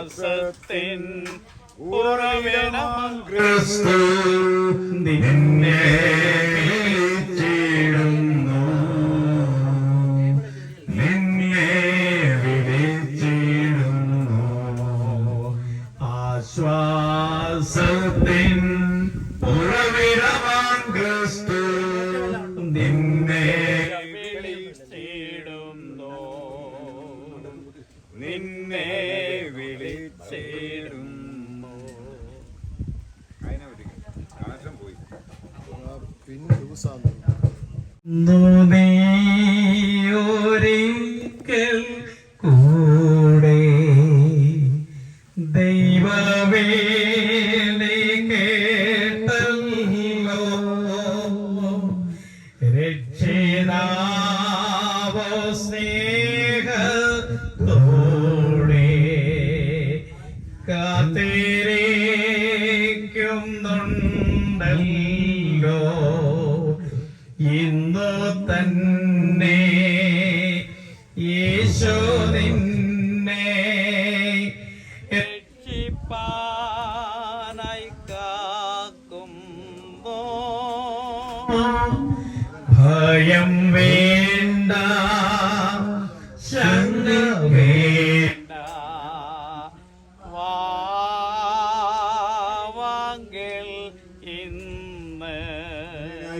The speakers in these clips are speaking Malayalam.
ആശ്വാസത്തിൻ ഉറവിടം ക്രിസ്തു. നിന്നെ വിളിച്ചിടുന്നു നീയൊരിക്കൽ കാത്തിരിക്കുന്നുണ്ടല്ലോ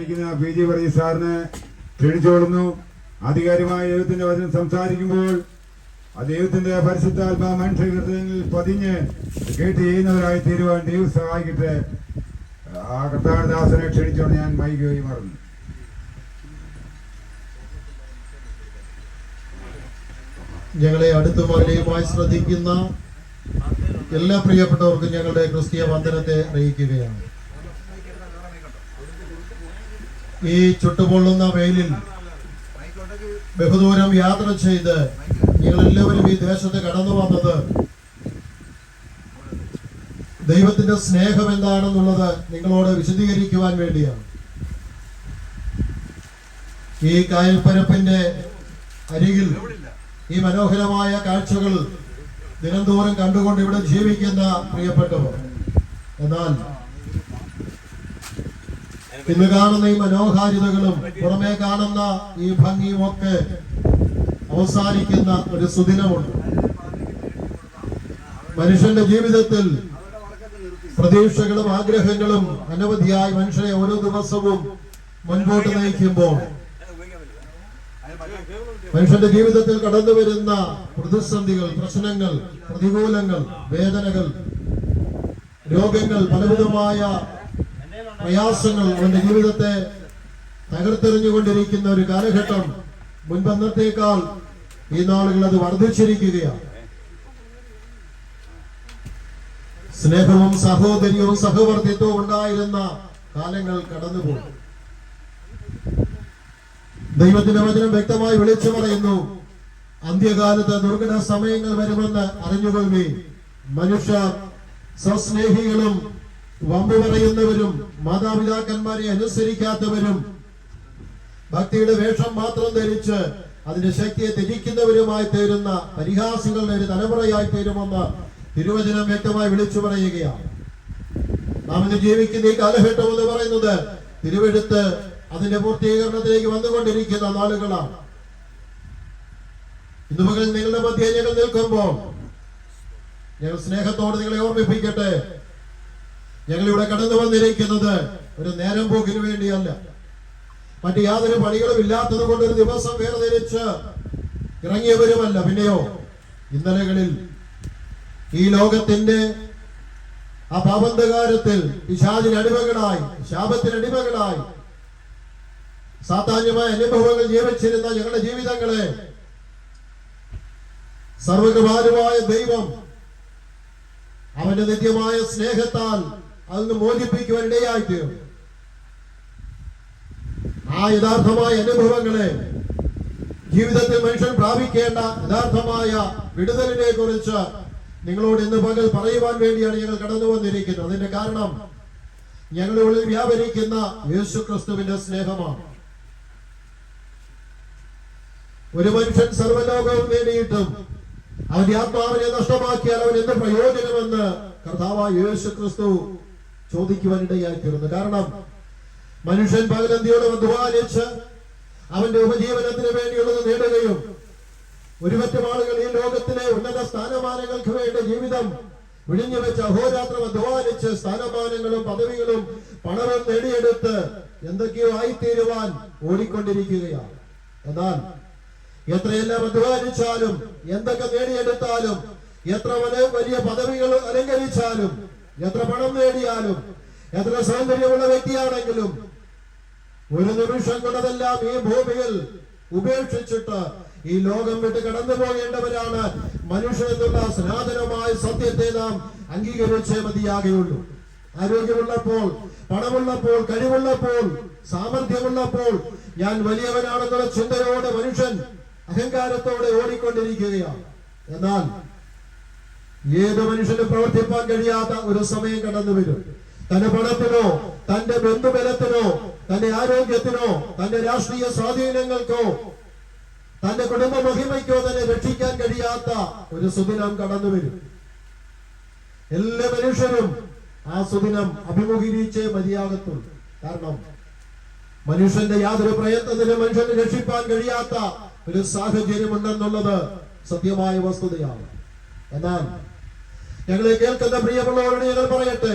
ആയിരിക്കുന്ന പി ജി വർഗീസ് സാറിനെ ക്ഷണിച്ചുകൊള്ളുന്നു ആധികാരികമായ ദൈവത്തിന്റെ വചനം സംസാരിക്കുമ്പോൾ ആ ദൈവത്തിന്റെ പരിശുദ്ധാത്മാ മനുഷ്യ ഹൃദയങ്ങളിൽ പതിഞ്ഞ് കേട്ട് ചെയ്യുന്നവരായി തീരുവാൻ ദൈവം സഹായിക്കട്ടെ. ആ കർത്താനദാസനെ ക്ഷണിച്ചോണ്ട് ഞാൻ മൈക്ക് മറന്നു. ഞങ്ങളെ അടുത്തും അകലെയുമായി ശ്രദ്ധിക്കുന്ന എല്ലാ പ്രിയപ്പെട്ടവർക്കും ഞങ്ങളുടെ ക്രിസ്തീയ വന്ദനത്തെ അറിയിക്കുകയാണ്. ഈ ചുട്ടുപൊള്ളുന്ന വെയിലിൽ ബഹുദൂരം യാത്ര ചെയ്ത് ഞങ്ങൾ എല്ലാവരും ഈ ദേശത്ത് കടന്നു വന്നത് ദൈവത്തിന്റെ സ്നേഹം എന്താണെന്നുള്ളത് നിങ്ങളോട് വിശദീകരിക്കുവാൻ വേണ്ടിയാണ്. ഈ കായൽപ്പരപ്പിന്റെ അരികിൽ ഈ മനോഹരമായ കാഴ്ചകൾ ദിനംതോറും കണ്ടുകൊണ്ട് ഇവിടെ ജീവിക്കുന്ന പ്രിയപ്പെട്ടവർ. എന്നാൽ ഇന്ന് കാണുന്ന ഈ മനോഹാരിതകളും പുറമേ കാണുന്ന ഈ ഭംഗിയും ഒക്കെ അവസാനിക്കുന്ന ഒരു സുദിനമുണ്ട്. മനുഷ്യന്റെ ജീവിതത്തിൽ പ്രതീക്ഷകളും ആഗ്രഹങ്ങളും അനവധിയായി മനുഷ്യനെ ഓരോ ദിവസവും മുൻപോട്ട് നയിക്കുമ്പോൾ മനുഷ്യന്റെ ജീവിതത്തിൽ കടന്നു വരുന്ന പ്രതിസന്ധികൾ പ്രശ്നങ്ങൾ പ്രതികൂലങ്ങൾ വേദനകൾ രോഗങ്ങൾ പലവിധമായ പ്രയാസങ്ങൾ അവന്റെ ജീവിതത്തെ തകർത്തെറിഞ്ഞുകൊണ്ടിരിക്കുന്ന ഒരു കാലഘട്ടം മുൻപന്നത്തേക്കാൾ ഈ നാളുകൾ അത് വർദ്ധിച്ചിരിക്കുകയാണ്. സ്നേഹവും സഹോദര്യവും സഹവർത്തിത്വവും ഉണ്ടായിരുന്ന കാലങ്ങൾ കടന്നുപോയി. ദൈവത്തിന്റെ വചനം വ്യക്തമായി വിളിച്ചു പറയുന്നു അന്ത്യകാലത്ത് ദുർഘട സമയങ്ങൾ വരുമെന്ന് അറിഞ്ഞുകൊള്ളി മനുഷ്യർ സ്വസ്നേഹികളും വമ്പു പറയുന്നവരും മാതാപിതാക്കന്മാരെ അനുസരിക്കാത്തവരും ഭക്തിയുടെ വേഷം മാത്രം ധരിച്ച് അതിന്റെ ശക്തിയെ ത്യജിക്കുന്നവരുമായി തീരുന്ന പരിഹാസികളുടെ ഒരു തലമുറയായി തീരുമെന്ന് തിരുവചനം വ്യക്തമായി വിളിച്ചു പറയുകയാണ്. നാം ഇന്ന് ജീവിക്കുന്ന ഈ കാലഘട്ടം എന്ന് പറയുന്നത് തിരുവെടുത്ത് അതിന്റെ പൂർത്തീകരണത്തിലേക്ക് വന്നുകൊണ്ടിരിക്കുന്ന നാളുകളാണ്. ഇന്ന് പകൽ നിങ്ങളുടെ മധ്യേ ഞങ്ങൾ നിൽക്കുമ്പോൾ ഞങ്ങൾ സ്നേഹത്തോടെ നിങ്ങളെ ഓർമ്മിപ്പിക്കട്ടെ. ഞങ്ങൾ ഇവിടെ കടന്നു വന്നിരിക്കുന്നത് ഒരു നേരം പോക്കിന് വേണ്ടിയല്ല. മറ്റു യാതൊരു പണികളും ഇല്ലാത്തത് കൊണ്ട് ഒരു ദിവസം വേർതിരിച്ച് ഇറങ്ങിയവരുമല്ല. പിന്നെയോ ഇന്നലകളിൽ ഈ ലോകത്തിന്റെ ആ പാപന്ധകാരത്തിൽ പിശാചിന് അടിമകളായി ശാപത്തിന് അടിമകളായി സാധാന്യമായ അനുഭവങ്ങൾ ജീവിച്ചിരുന്ന ഞങ്ങളുടെ ജീവിതങ്ങളെ സർവകൃപാലുമായ ദൈവം അവന്റെ നിത്യമായ സ്നേഹത്താൽ അതിന് മോചിപ്പിക്കുവാൻ ഇടയായിത്തീരും ആ യഥാർത്ഥമായ അനുഭവങ്ങളെ ജീവിതത്തിൽ മനുഷ്യൻ പ്രാപിക്കേണ്ട യഥാർത്ഥമായ വിടുതലിനെ കുറിച്ച് നിങ്ങളോട് ഇന്ന് പകൽ പറയുവാൻ വേണ്ടിയാണ് ഞങ്ങൾ കടന്നു വന്നിരിക്കുന്നത്. അതിന്റെ കാരണം ഞങ്ങളുടെ ഉള്ളിൽ വ്യാപരിക്കുന്ന യേശു ക്രിസ്തുവിന്റെ സ്നേഹമാണ്. ഒരു മനുഷ്യൻ സർവലോകവും വേണ്ടിയിട്ടും അവന്റെ ആത്മാവിനെ നഷ്ടമാക്കിയാൽ അവൻ എന്ത് പ്രയോജനമെന്ന് കർത്താവ് യേശു ക്രിസ്തു ചോദിക്കുവാനിടയായിത്തീരുന്നു കാരണം മനുഷ്യൻ പകലന്തിയോട് അധ്വാനിച്ച് അവന്റെ ഉപജീവനത്തിന് വേണ്ടിയുള്ളത് നേടുകയും ഒരുപറ്റം ആളുകൾ ഈ ലോകത്തിലെ ഉന്നത സ്ഥാനമാനങ്ങൾക്ക് വേണ്ടി ജീവിതം വിഴിഞ്ഞു വെച്ച് അഹോരാത്രം അധ്വാനിച്ച് സ്ഥാനമാനങ്ങളും പദവികളും പണവും നേടിയെടുത്ത് എന്തൊക്കെയോ ആയിത്തീരുവാൻ ഓടിക്കൊണ്ടിരിക്കുകയാണ്. എന്നാൽ എത്രയെല്ലാം അധ്വാനിച്ചാലും എന്തൊക്കെ നേടിയെടുത്താലും എത്ര വലിയ പദവികൾ അലങ്കരിച്ചാലും എത്ര പണം നേടിയാലും എത്ര സൗന്ദര്യമുള്ള വ്യക്തിയാണെങ്കിലും ഒരു നിമിഷം കൊണ്ടതെല്ലാം ഈ ഭൂമിയിൽ ഉപേക്ഷിച്ചിട്ട് ഈ ലോകം വിട്ട് കടന്നു പോകേണ്ടവരാണ് മനുഷ്യനെന്നുള്ള സനാതനമായ സത്യത്തെ നാം അംഗീകരിച്ചേ മതിയാകുള്ളൂ ആരോഗ്യമുള്ളപ്പോൾ പണമുള്ളപ്പോൾ കഴിവുള്ളപ്പോൾ സാമർഥ്യമുള്ളപ്പോൾ ഞാൻ വലിയവനാണെന്നുള്ള ചിന്തയോടെ മനുഷ്യൻ അഹങ്കാരത്തോടെ ഓടിക്കൊണ്ടിരിക്കുകയാണ്. എന്നാൽ ഏത് മനുഷ്യന് പ്രവർത്തിപ്പാൻ കഴിയാത്ത ഒരു സമയം കടന്നു വരും. തന്റെ പണത്തിനോ തന്റെ ബന്ധുബലത്തിനോ തന്റെ ആരോഗ്യത്തിനോ തന്റെ രാഷ്ട്രീയ സ്വാധീനങ്ങൾക്കോ തന്റെ കുടുംബ മഹിമയ്ക്കോ തന്നെ രക്ഷിക്കാൻ കഴിയാത്ത ഒരു സുദിനം കടന്നു വരും. എല്ലാ മനുഷ്യരും ആ സുദിനം അഭിമുഖീകരിച്ചേ മതിയാകത്തുള്ളൂ. കാരണം മനുഷ്യന്റെ യാതൊരു പ്രയത്നത്തിന് മനുഷ്യനെ രക്ഷിപ്പാൻ കഴിയാത്ത ഒരു സാഹചര്യം ഉണ്ടെന്നുള്ളത് സത്യമായ വസ്തുതയാണ്. എന്നാൽ ഞങ്ങളെ കേൾക്കുന്ന പ്രിയമുള്ളവരോട് ഞങ്ങൾ പറയട്ടെ.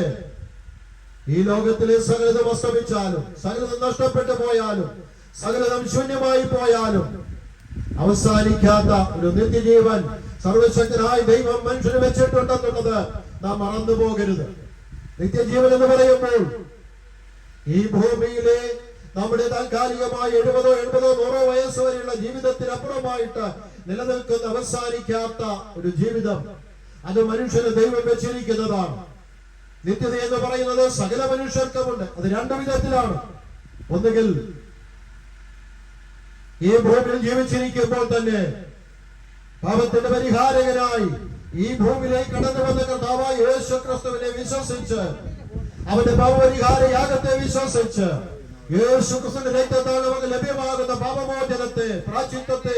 ഈ ലോകത്തിലെ സകലതും അസ്തമിച്ചാലും സകലതും നഷ്ടപ്പെട്ടു പോയാലും സകലതും ശൂന്യമായി പോയാലും അവസാനിക്കാത്ത ഒരു നിത്യജീവൻ സർവശക്തനായ ദൈവം മനുഷ്യന് വെച്ചിട്ടുണ്ടെന്നുള്ളത് നാം മറന്നു പോകരുത്. നിത്യജീവൻ എന്ന് പറയുമ്പോൾ ഈ ഭൂമിയിലെ നമ്മുടെ താൽക്കാലികമായ എഴുപതോ എഴുപതോ നൂറോ വയസ്സ് വരെയുള്ള ജീവിതത്തിനപ്പുറമായിട്ട് നിലനിൽക്കുന്ന അവസാനിക്കാത്ത ഒരു ജീവിതം അത് മനുഷ്യന് ദൈവം വെച്ചിരിക്കുന്നതാണ്. നിത്യത എന്ന് പറയുന്നത് സകല മനുഷ്യർക്കുമുണ്ട്. അത് രണ്ടു വിധത്തിലാണ്. ഒന്നുകിൽ ഈ ഭൂമിയിൽ ജീവിച്ചിരിക്കുമ്പോൾ തന്നെ പാപത്തിന്റെ പരിഹാരകനായി ഈ ഭൂമിയിലേക്ക് കടന്നു വന്ന കർത്താവായ യേശു ക്രിസ്തുവിനെ വിശ്വസിച്ച് അവന്റെ പാപപരിഹാര യാഗത്തെ വിശ്വസിച്ച് യേശു ക്രിസ്തുവിന്റെ രക്തത്താൽ നമുക്ക് ലഭ്യമാകുന്ന പാപമോചനത്തെ പ്രാചിത്വത്തെ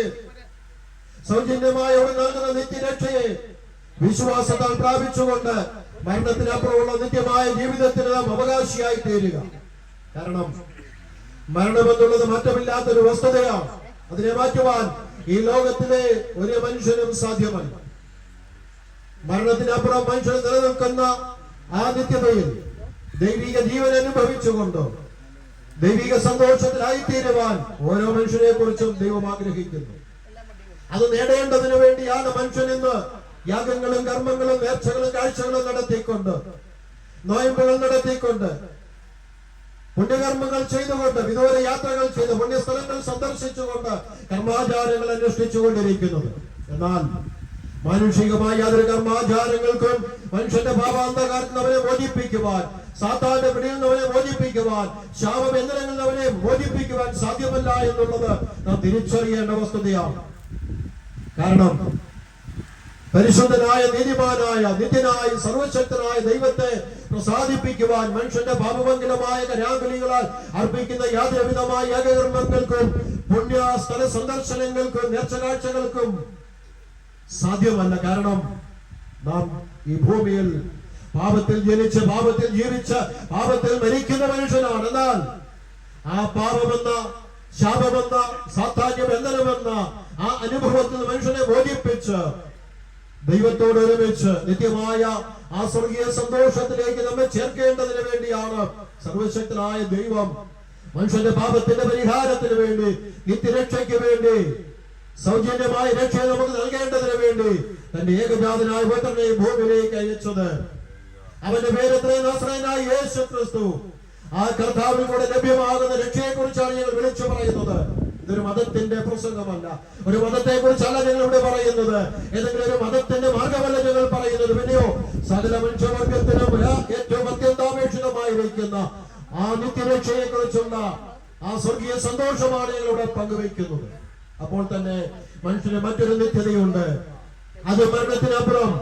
സൗജന്യമായി അവിടെ നൽകുന്ന നിത്യരക്ഷയെ വിശ്വാസത്താൽ പ്രാപിച്ചുകൊണ്ട് മരണത്തിനപ്പുറമുള്ള നിത്യമായ ജീവിതത്തിന് നാം അവകാശിയായി തീരുക. കാരണം മരണമെന്നുള്ളത് മാറ്റമില്ലാത്തൊരു വസ്തുതയാണ്. അതിനെ മാറ്റുവാൻ ഈ ലോകത്തിലെ ഒരു മനുഷ്യനും സാധ്യമല്ല. മരണത്തിനപ്പുറം മനുഷ്യൻ നിലനിൽക്കുന്ന ആ നിത്യതയിൽ ദൈവിക ജീവൻ അനുഭവിച്ചുകൊണ്ട് ദൈവിക സന്തോഷത്തിലായി സന്തോഷത്തിലായിത്തീരുവാൻ ഓരോ മനുഷ്യനെ കുറിച്ചും ദൈവം ആഗ്രഹിക്കുന്നു. അത് നേടേണ്ടതിന് വേണ്ടിയാണ് മനുഷ്യൻ ഇന്ന് യാഗങ്ങളും കർമ്മങ്ങളും നേർച്ചകളും കാഴ്ചകളും നടത്തിക്കൊണ്ട് നോയമ്പുകൾ നടത്തിക്കൊണ്ട് പുണ്യകർമ്മങ്ങൾ ചെയ്തുകൊണ്ട് വിദൂര യാത്രകൾ ചെയ്ത് പുണ്യസ്ഥലങ്ങൾ സന്ദർശിച്ചുകൊണ്ട് കർമാചാരങ്ങൾ അനുഷ്ഠിച്ചുകൊണ്ടിരിക്കുന്നത്. എന്നാൽ മാനുഷികമായ യാതൊരു കർമാചാരങ്ങൾക്കും മനുഷ്യന്റെ ഭാവാന്തകാരത്തിൽ അവനെ മോചിപ്പിക്കുവാൻ സാത്താന്റെ പിടിയിൽ നിന്ന് അവനെ മോചിപ്പിക്കുവാൻ ശാപബന്ധനങ്ങളിൽ അവനെ മോചിപ്പിക്കുവാൻ സാധ്യമല്ല എന്നുള്ളത് നാം തിരിച്ചറിയേണ്ട വസ്തുതയാണ്. കാരണം പരിശുദ്ധനായ നീതിമാനായ നിത്യനായ സർവശക്തനായ ദൈവത്തെ പ്രസാദിപ്പിക്കുവാൻ മനുഷ്യന്റെ പാപമംഗലമായ രാഗുലികളാൽ അർപ്പിക്കുന്ന യാതൊരുവിധമായ ഏകകർമ്മങ്ങൾക്കും പുണ്യ സ്ഥല സന്ദർശനങ്ങൾക്കും നേർച്ചകാഴ്ചകൾക്കും സാധ്യമല്ല. കാരണം നാം ഈ ഭൂമിയിൽ പാപത്തിൽ ജനിച്ച് പാപത്തിൽ ജീവിച്ച് പാപത്തിൽ മരിക്കുന്ന മനുഷ്യനാണ്. എന്നാൽ ആ പാപമെന്ന ശാപമെന്ന സാധാന്യ ബന്ധനമെന്ന ആ അനുഭവത്തിൽ മനുഷ്യനെ ബോധിപ്പിച്ച് ദൈവത്തോട് ഒരുമിച്ച് നിത്യമായ ആ സ്വർഗീയ സന്തോഷത്തിലേക്ക് നമ്മെ ചേർക്കേണ്ടതിന് വേണ്ടിയാണ് സർവശക്തനായ ദൈവം മനുഷ്യന്റെ പാപത്തിന്റെ പരിഹാരത്തിന് വേണ്ടി നിത്യരക്ഷയ്ക്ക് വേണ്ടി സൗജന്യമായ രക്ഷ നമുക്ക് നൽകേണ്ടതിന് വേണ്ടി തന്റെ ഏകജാതനായ പുത്രനെ ഭൂമിയിലേക്ക് അയച്ചത്. അവന്റെ പേര് നസ്രനായ യേശു ക്രിസ്തു. ആ കർത്താവിൽ കൂടെ ലഭ്യമാകുന്ന രക്ഷയെ കുറിച്ചാണ് ഞങ്ങൾ വിളിച്ചു പറയുന്നത്. ഇതൊരു മതത്തിന്റെ പ്രസംഗമല്ല. ഒരു മതത്തെ കുറിച്ചല്ല ഞങ്ങൾ ഇവിടെ പറയുന്നത്. ഏതെങ്കിലും ഒരു മതത്തിന്റെ മാർഗമല്ല ഞങ്ങൾ പറയുന്നത്. പിന്നെയോ സകല മനുഷ്യവർഗത്തിനും ഏറ്റവും അത്യന്താപേക്ഷിതമായി വയ്ക്കുന്ന ആ നിത്യരക്ഷയെ കുറിച്ചുള്ള ആ സ്വർഗീയ സന്തോഷമാണ് ഞങ്ങൾ ഇവിടെ പങ്കുവെക്കുന്നത് അപ്പോൾ തന്നെ മനുഷ്യന് മറ്റൊരു നിത്യതയുണ്ട്. അത് മരണത്തിനപ്പുറം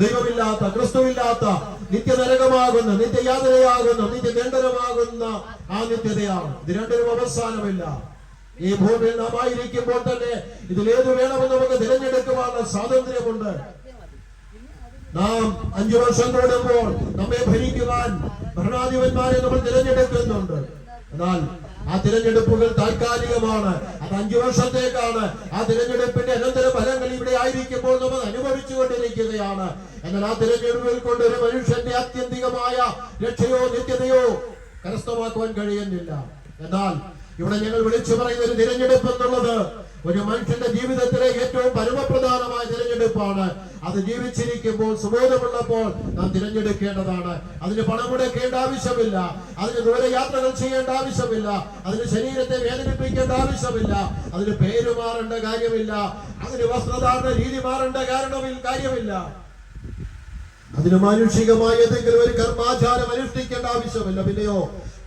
ദൈവമില്ലാത്ത ക്രിസ്തുവില്ലാത്ത നിത്യനരകമാകുന്ന നിത്യയാതനയാകുന്ന നിത്യദണ്ഡനമാകുന്ന ആ നിത്യതയാണ്. ഇത് രണ്ടിനും അവസാനമില്ല. ഈ ഭൂമിയിൽ നാം ആയിരിക്കുമ്പോൾ തന്നെ ഇതിലേത് വേണമെന്ന് നമുക്ക് തിരഞ്ഞെടുക്കുവാനുള്ള സ്വാതന്ത്ര്യമുണ്ട്. നാം അഞ്ചു വർഷം കൂടുമ്പോൾ നമ്മെ ഭരിക്കുവാൻ ഭരണാധിപന്മാരെ നമ്മൾ തിരഞ്ഞെടുക്കുന്നുണ്ട്. എന്നാൽ ആ തിരഞ്ഞെടുപ്പുകൾ താൽക്കാലികമാണ്. അത് അഞ്ചു വർഷത്തേക്കാണ്. ആ തിരഞ്ഞെടുപ്പിന്റെ അനന്തര ഫലങ്ങൾ ഇവിടെ ആയിരിക്കുമ്പോൾ നമ്മൾ അനുഭവിച്ചു കൊണ്ടിരിക്കുകയാണ് എന്നാൽ ആ തിരഞ്ഞെടുപ്പിൽ കൊണ്ട് ഒരു മനുഷ്യന്റെ ആത്യന്തികമായ രക്ഷയോ നിത്യതയോ കരസ്ഥമാക്കുവാൻ കഴിയുന്നില്ല. എന്നാൽ ഇവിടെ ഞങ്ങൾ വിളിച്ചു പറയുന്ന ഒരു തിരഞ്ഞെടുപ്പ് എന്നുള്ളത് ഒരു മനുഷ്യന്റെ ജീവിതത്തിലെ ഏറ്റവും പരമപ്രധാനമായ തിരഞ്ഞെടുപ്പാണ്. അത് ജീവിച്ചിരിക്കുമ്പോൾ സുബോധമുള്ളപ്പോൾ നാം തിരഞ്ഞെടുക്കേണ്ടതാണ്. അതിന് പണം മുടക്കേണ്ട ആവശ്യമില്ല. അതിന് ദൂരയാത്രകൾ ചെയ്യേണ്ട ആവശ്യമില്ല. അതിന് ശരീരത്തെ വേദനിപ്പിക്കേണ്ട ആവശ്യമില്ല. അതിന് പേര് മാറേണ്ട കാര്യമില്ല. അതിന് വസ്ത്രധാരണ രീതി മാറേണ്ട കാരണമിൽ കാര്യമില്ല. അതിന് മാനുഷികമായ ഏതെങ്കിലും ഒരു കർമാചാരം അനുഷ്ഠിക്കേണ്ട പിന്നെയോ?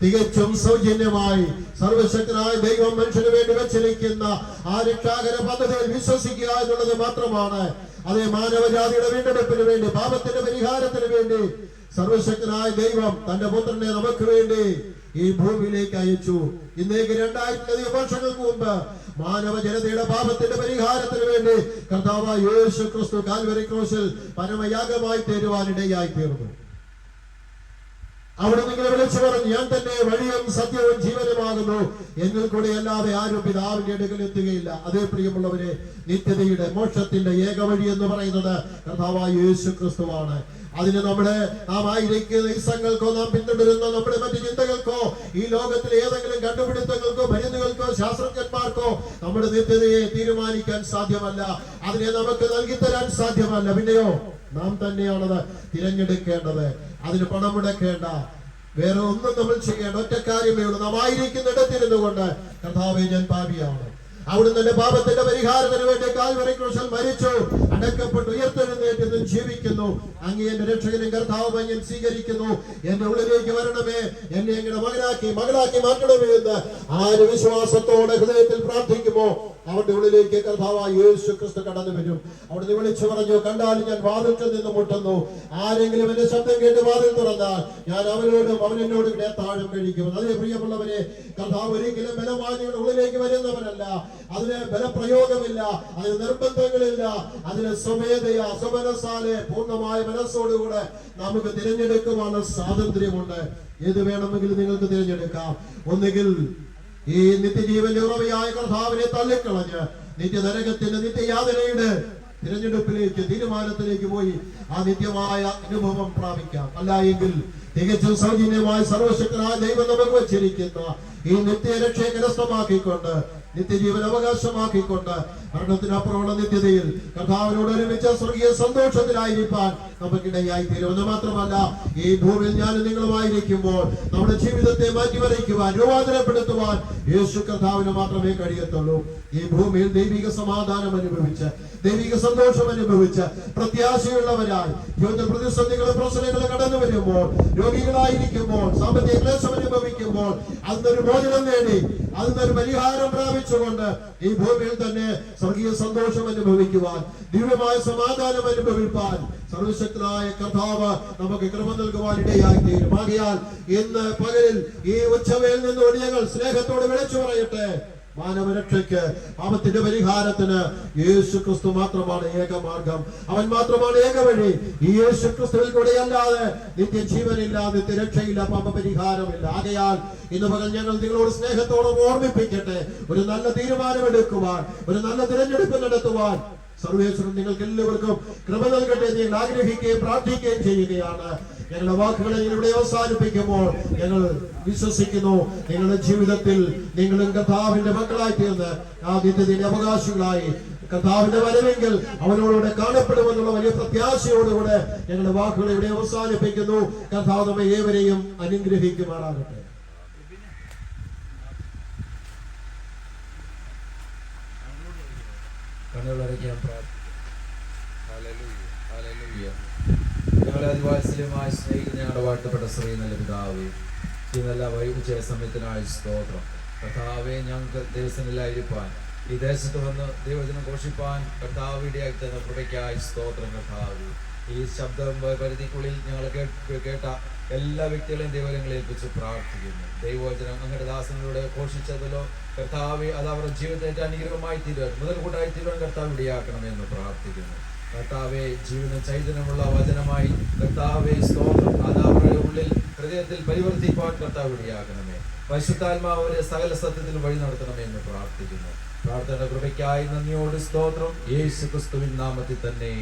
തികച്ചും സൗജന്യമായി സർവശക്തനായ ദൈവം മനുഷ്യന് വേണ്ടി വെച്ചിരിക്കുന്ന ആ രക്ഷാകര പദ്ധതിയിൽ വിശ്വസിക്കുക എന്നുള്ളത് മാത്രമാണ്. അതേ മാനവജാതിയുടെ വീണ്ടെടുപ്പിന് വേണ്ടി പാപത്തിന്റെ പരിഹാരത്തിന് വേണ്ടി സർവശക്തനായ ദൈവം തന്റെ പുത്രനെ നമുക്ക് വേണ്ടി ഈ ഭൂമിയിലേക്ക് അയച്ചു. ഇന്നേക്ക് രണ്ടായിരത്തിലധികം വർഷങ്ങൾക്ക് മുമ്പ് മാനവ ജനതയുടെ പാപത്തിന്റെ പരിഹാരത്തിന് വേണ്ടി കർത്താവ് യേശു ക്രിസ്തു കാൽവരി ക്രോസിൽ പരമയാഗമായി തീരുവാനിടയായി തീർന്നു അവിടെ നിങ്ങളെ വിളിച്ചു പറഞ്ഞു ഞാൻ തന്നെ വഴിയും സത്യവും ജീവനുമാകുന്നു. എന്നിൽ കൂടെ അല്ലാതെ ആരും പിതാവിന്റെ അടുക്കൽ എത്തുകയില്ല. അതേ പ്രിയമുള്ളവരെ നിത്യതയുടെ മോക്ഷത്തിന്റെ ഏക വഴി എന്ന് പറയുന്നത് കർത്താവായ യേശു ക്രിസ്തുവാണ് അതിന് നമ്മുടെ നാം ആയിരിക്കുന്ന ഇസങ്ങൾക്കോ നാം പിന്തുടരുന്ന നമ്മുടെ മറ്റു ചിന്തകൾക്കോ ഈ ലോകത്തിലെ ഏതെങ്കിലും കണ്ടുപിടുത്തങ്ങൾക്കോ മരുന്നുകൾക്കോ ശാസ്ത്രജ്ഞന്മാർക്കോ നമ്മുടെ നിത്യതയെ തീരുമാനിക്കാൻ സാധ്യമല്ല. അതിനെ നമുക്ക് നൽകിത്തരാൻ തരാൻ സാധ്യമല്ല. പിന്നെയോ നാം തന്നെയാണത് തിരഞ്ഞെടുക്കേണ്ടത്. അതിന് പണമുടക്കേണ്ട. വേറെ ഒന്നും നമ്മൾ ചെയ്യേണ്ട ഒറ്റ കാര്യമേ ഉള്ളൂ. നാം ആയിരിക്കുന്നിടത്തിരുന്നു കൊണ്ട് കർത്താവെ ഞാൻ പാപിയാണ്. അവിടുന്ന് എന്റെ പാപത്തിന്റെ പരിഹാരത്തിന് വേണ്ടി കാൽവരി ക്രൂശൽ മരിച്ചു. അടക്കപ്പെട്ട് ഉയർത്തെഴുന്നേറ്റ് ജീവിക്കുന്നു. അങ്ങേ എന്റെ രക്ഷകനും കർത്താവുമായി ഞാൻ സ്വീകരിക്കുന്നു. എന്റെ ഉള്ളിലേക്ക് വരണമേ. എന്നെ എങ്ങനെ മകനാക്കി മകളാക്കി മാറ്റണമേ എന്ന് ആര് വിശ്വാസത്തോടെ ഹൃദയത്തിൽ പ്രാർത്ഥിക്കുമോ? അവരുടെ ഉള്ളിലേക്ക് കർത്താവായ യേശു ക്രിസ്തു കടന്നു വരും. അവിടുന്ന് വിളിച്ചു പറഞ്ഞു കണ്ടാലും ഞാൻ വാതിൽക്കൽ നിന്ന് മുട്ടുന്നു. ആരെങ്കിലും എന്റെ ശബ്ദം കേട്ട് വാതിൽ തുറന്നാൽ ഞാൻ അവനോടും അവൻ ഇവിടെ കഴിക്കും. അതേ പ്രിയമുള്ളവരെ കർത്താവ് ഒരിക്കലും ബലവാദിയുടെ ഉള്ളിലേക്ക് വരുന്നവനല്ല. അതിന് ബലപ്രയോഗമില്ല അതിന് നിർബന്ധങ്ങളില്ല അതിന് സ്വമേധയ സ്വമനസാലെ പൂർണമായ മനസ്സോടുകൂടെ നമുക്ക് തിരഞ്ഞെടുക്കുവാനുള്ള സ്വാതന്ത്ര്യമുണ്ട്. ഏത് വേണമെങ്കിലും നിങ്ങൾക്ക് തിരഞ്ഞെടുക്കാം. ഒന്നുകിൽ ഈ നിത്യജീവന്റെ ഉറവയായ കർത്താവിനെ തള്ളിക്കളഞ്ഞ് നിത്യനരകത്തിന്റെ നിത്യയാതനയുടെ തിരഞ്ഞെടുപ്പിലേക്ക് തീരുമാനത്തിലേക്ക് പോയി ആ നിത്യമായ അനുഭവം പ്രാപിക്കാം. അല്ല എങ്കിൽ തികച്ചും സൗജന്യമായ സർവശക്തനായ ദൈവം നമുക്ക് വച്ചിരിക്കുന്ന ഈ നിത്യരക്ഷയെ കരസ്ഥമാക്കിക്കൊണ്ട് നിത്യജീവൻ അവകാശമാക്കിക്കൊണ്ട് മരണത്തിനപ്പുറമുള്ള നിത്യതയിൽ കർത്താവിനോട് ഒരുമിച്ച സ്വർഗീയ സന്തോഷത്തിലായിരിക്കാൻ നമുക്കിടയായി തീരുമെന്ന് മാത്രമല്ല ഈ ഭൂമിയിൽ ഞാൻ നിങ്ങളുമായിരിക്കുമ്പോൾ നമ്മുടെ ജീവിതത്തെ മാറ്റിവരയ്ക്കുവാൻ രൂപാന്തരപ്പെടുത്തുവാൻ യേശു കർത്താവിന് മാത്രമേ കഴിയത്തുള്ളൂ. ഈ ഭൂമിയിൽ ദൈവിക സമാധാനം അനുഭവിച്ച് ദൈവിക സന്തോഷം അനുഭവിച്ച് പ്രത്യാശയുള്ളവരായി ജീവിതത്തിൽ പ്രതിസന്ധികളും പ്രശ്നങ്ങളും കടന്നു വരുമ്പോൾ രോഗികളായിരിക്കുമ്പോൾ സാമ്പത്തിക ക്ലേശം അനുഭവിക്കുമ്പോൾ അതിനൊരു മോചനം നേടി അതിനൊരു പരിഹാരം പ്രാപിച്ചുകൊണ്ട് ഈ ഭൂമിയിൽ തന്നെ സ്വർഗീയ സന്തോഷം അനുഭവിക്കുവാൻ ദിവ്യമായ സമാധാനം അനുഭവിപ്പാൻ സർവശക്തനായ കർത്താവ് നമുക്ക് കൃപ നൽകുവാൻ ഇടയായി തീരും ഇന്ന് പകലിൽ ഈ ഉച്ചവയിൽ നിന്നുകൊണ്ട് ഞങ്ങൾ സ്നേഹത്തോട് വിളിച്ചു പറയട്ടെ. മാനവരക്ഷയ്ക്ക് പാപത്തിന്റെ പരിഹാരത്തിന് യേശു ക്രിസ്തു മാത്രമാണ് ഏക മാർഗം അവൻ മാത്രമാണ് ഏക വഴി ഈ യേശു ക്രിസ്തുവിൽ കൂടെ അല്ലാതെ നിത്യജീവനില്ല നിത്യരക്ഷയില്ല പാപ പരിഹാരമില്ല ആകയാൽ ഇന്ന് പകൽ ഞങ്ങൾ നിങ്ങളോട് സ്നേഹത്തോടും ഓർമ്മിപ്പിക്കട്ടെ. ഒരു നല്ല തീരുമാനമെടുക്കുവാൻ ഒരു നല്ല തിരഞ്ഞെടുപ്പ് നടത്തുവാൻ സർവേശ്വരൻ നിങ്ങൾക്ക് എല്ലാവർക്കും കൃപ നൽകട്ടെ നിങ്ങൾ ആഗ്രഹിക്കുകയും പ്രാർത്ഥിക്കുകയും ചെയ്യുകയാണ്. ഞങ്ങളുടെ വാക്കുകളെ ഇവിടെ അവസാനിപ്പിക്കുമ്പോൾ ഞങ്ങൾ വിശ്വസിക്കുന്നു. നിങ്ങളുടെ ജീവിതത്തിൽ നിങ്ങളും കഥാവിന്റെ മക്കളായി തീർന്ന് ആ നിത്യത്തിന്റെ അവകാശികളായി കർത്താവിന്റെ വരവെങ്കിൽ അവനോടുകൂടെ കാണപ്പെടുമെന്നുള്ള വലിയ പ്രത്യാശയോടുകൂടെ ഞങ്ങളുടെ വാക്കുകൾ ഇവിടെ അവസാനിപ്പിക്കുന്നു. കർത്താവ് നമ്മെ ഏവരെയും അനുഗ്രഹിക്കുമാറാകട്ടെ. കണ്ണുകളടയ്ക്കാൻ പ്രാർത്ഥിക്കും. ഈ നല്ല സ്തോത്രം. കർത്താവെ ഞങ്ങൾക്ക് ദിവസങ്ങളിലായിരിക്കാൻ ഈ ദേശത്ത് വന്ന് ദൈവജനം ഘോഷിപ്പാൻ കർത്താവ് ഇടയാക്കി തന്ന കൃപയ്ക്കായി സ്തോത്രം കർത്താവ്. ഈ ശബ്ദം പരിധിക്കുള്ളിൽ ഞങ്ങൾ കേട്ട് എല്ലാ വ്യക്തികളെയും ദൈവങ്ങളെ ഏൽപ്പിച്ച് പ്രാർത്ഥിക്കുന്നു. ദൈവവചനം അങ്ങയുടെ ദാസനിലൂടെ ഘോഷിച്ചതല്ലോ കർത്താവ് അത് അവരുടെ ജീവിതത്തെ അനുഗ്രഹമായി തീരുവാൻ മുതൽകൂട്ടായി തീരുവാൻ കർത്താവ് ഇടയാക്കണമെന്ന് പ്രാർത്ഥിക്കുന്നു. കർത്താവെ ജീവിത ചൈതന്യമുള്ള വചനമായി കർത്താവെ സ്തോത്രം അത് അവരുടെ ഉള്ളിൽ ഹൃദയത്തിൽ പരിവർത്തിപ്പാൻ കർത്താവ് ഇടയാക്കണമേ. പരിശുദ്ധാത്മാവരെ സകല സത്യത്തിൽ വഴി നടത്തണമേ എന്ന് പ്രാർത്ഥിക്കുന്നു. പ്രാർത്ഥന കൃപയ്ക്കായി നന്ദിയോട് സ്തോത്രം. യേശു ക്രിസ്തുവിൻ നാമത്തിൽ തന്നെ.